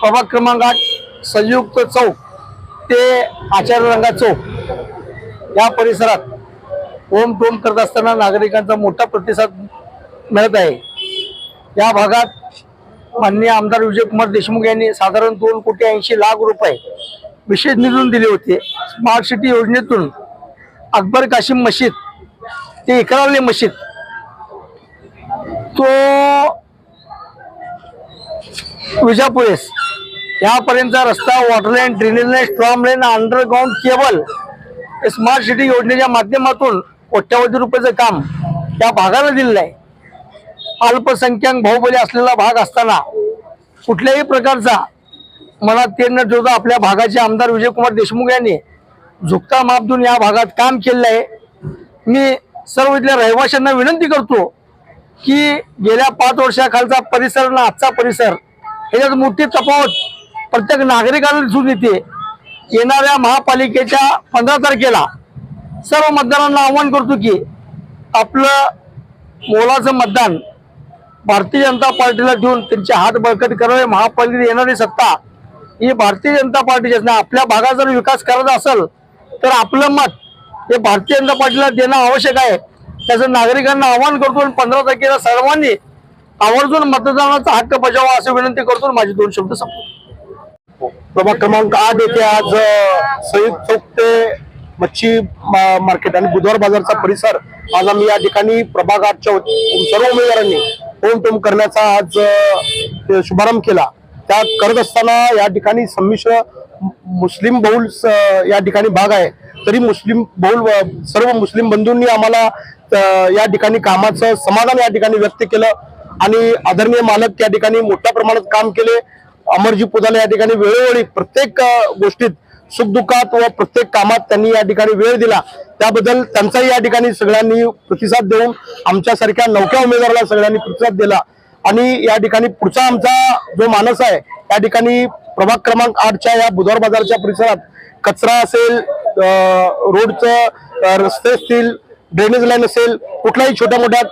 प्रभाग क्रमांक आठ संयुक्त चौक ते आचार्यरंगा चौक. या परिसरात ओम टोम करत असताना नागरिकांचा मोठा प्रतिसाद मिळत आहे. या भागात माननीय आमदार विजयकुमार देशमुख यांनी साधारण दोन कोटी ऐंशी लाख रुपये विशेष निधून दिले होते. स्मार्ट सिटी योजनेतून अकबर काशिम मशीद ते इकरावली मशीद. तो विजापुरेस यापर्यंतचा रस्ता water line drainage line storm line underground cable smart city योजनेच्या माध्यमातून कोट्यावधी रुपयाचं काम या भागाला दिलेलं आहे. अल्पसंख्याक बाहुबली असलेला भाग असताना कुठल्याही प्रकारचा मनात ते न ठेवता आपल्या भागाचे आमदार विजयकुमार देशमुख यांनी झुकता माप देऊन या भागात काम केलेलं आहे. मी सर्व इथल्या रहिवाशांना विनंती करतो की गेल्या पाच वर्षाखालचा परिसर आणि आजचा परिसर ह्याच्यात मोठी तफावत प्रत्येक नागरिकाला दिसून येते. येणाऱ्या महापालिकेच्या पंधरा तारखेला सर्व मतदारांना आव्हान करतो की आपलं मोलाचं मतदान भारतीय जनता पार्टीला ठेवून त्यांचे हात बळकट करावे. महापालिकेत येणारी सत्ता ही भारतीय जनता पार्टीची असणार. आपल्या भागात जर विकास करायचा असेल तर आपलं मत हे भारतीय जनता पार्टीला देणं आवश्यक आहे. त्याचं नागरिकांना आवाहन करतो आणि पंधरा तारखेला सर्वांनी आवर्जून मतदानाचा हक्क बजावा अशी विनंती करतो आणि माझे दोन शब्द संपतो प्रभाग क्रमांक आठ येथे आज संयुक्त चौक ते मच्छी मा- मार्केट आणि बुधवार बाजारचा परिसर आज आम्ही या ठिकाणी प्रभाग आठच्या सर्व उमेदवारांनी होम टोम करण्याचा आज शुभारंभ केला. त्या करत असताना या ठिकाणी संमिश्र मुस्लिम बहुल स- या ठिकाणी भाग आहे. तरी मुस्लिम बहुल सर्व मुस्लिम बंधूंनी आम्हाला या ठिकाणी कामाचं समाधान या ठिकाणी व्यक्त केलं आणि आदरणीय मालक त्या ठिकाणी मोठ्या प्रमाणात काम केले. अमरजी पुदाला या ठिकाणी वेळोवेळी प्रत्येक गोष्टीत सुखदुःखात व प्रत्येक कामात त्यांनी या ठिकाणी वेळ दिला. त्याबद्दल त्यांचाही या ठिकाणी सगळ्यांनी प्रतिसाद देऊन आमच्यासारख्या नवक्या उमेदवाराला सगळ्यांनी प्रतिसाद दिला. आणि या ठिकाणी पुढचा आमचा जो मानस आहे या ठिकाणी प्रभाग क्रमांक आठच्या या बुधवार बाजारच्या परिसरात कचरा असेल रोडचं रस्ते असतील ड्रेनेज लाईन असेल कुठल्याही छोट्या मोठ्या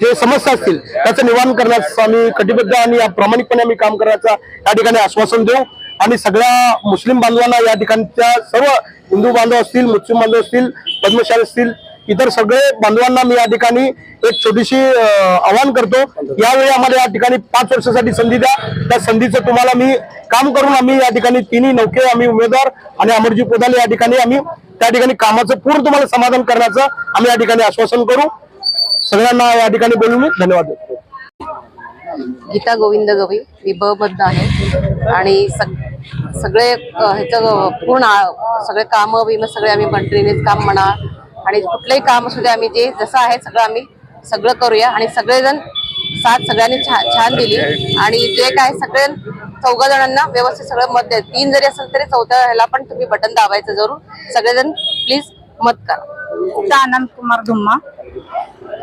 जे समस्या असतील त्याचं निवारण करण्यास आम्ही कटिबद्ध आणि प्रामाणिकपणे आम्ही काम करण्याचा या ठिकाणी आश्वासन देऊ. आणि सगळ्या मुस्लिम बांधवांना या ठिकाणच्या सर्व हिंदू बांधव असतील मुस्लिम बांधव असतील पद्मशाली असतील इतर सगळे बांधवांना मी या ठिकाणी एक छोटीशी आवाहन करतो. यावेळी आम्हाला या ठिकाणी पाच वर्षासाठी संधी द्या. त्या संधीचं तुम्हाला मी काम करून आम्ही या ठिकाणी तिन्ही नौके आम्ही उमेदवार आणि अमरजी पोदाले या ठिकाणी आम्ही त्या ठिकाणी कामाचं पूर्ण तुम्हाला समाधान करण्याचं आम्ही या ठिकाणी आश्वासन करू. सगळ्यांना या ठिकाणी बोलून मी धन्यवाद देतो. गीता गोविंद गवई मी ब बद्ध आहे. आणि सग सगळे ह्याचं पूर्ण सगळे कामं बिमं सगळे आम्ही ड्रेनेज काम म्हणा आणि कुठलंही काम असू दे आम्ही जे जसं आहे सगळं आम्ही सगळं करूया. आणि सगळेजण साथ सगळ्यांनी छान छान दिली. आणि जे काय सगळे चौघा जणांना व्यवस्थित सगळं मत द्या. तीन जरी असेल तरी चौथ्या ह्याला पण तुम्ही बटन दाबायचं जरूर. सगळेजण प्लीज मत करा. आनंद कुमार धुम्मा.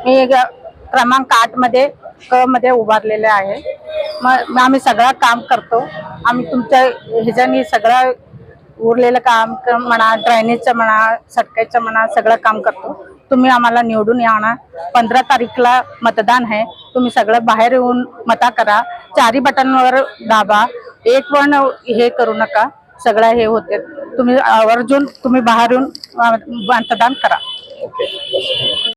मी ग- क्रमांक आठमध्ये क मध्ये उभारलेले आहे. मग मग आम्ही सगळं काम करतो. आम्ही तुमच्या ह्याच्यानी सगळं उरलेलं काम म्हणा ड्रायनेजचं म्हणा सटकायचं म्हणा सगळं काम करतो. तुम्ही आम्हाला निवडून या ना. पंधरा तारीखला मतदान आहे. तुम्ही सगळं बाहेर येऊन मता करा. चारी बटनवर दाबा. एक पण हे करू नका. सगळं हे होते. तुम्ही आवर्जून तुम्ही बाहेर येऊन मतदान करा.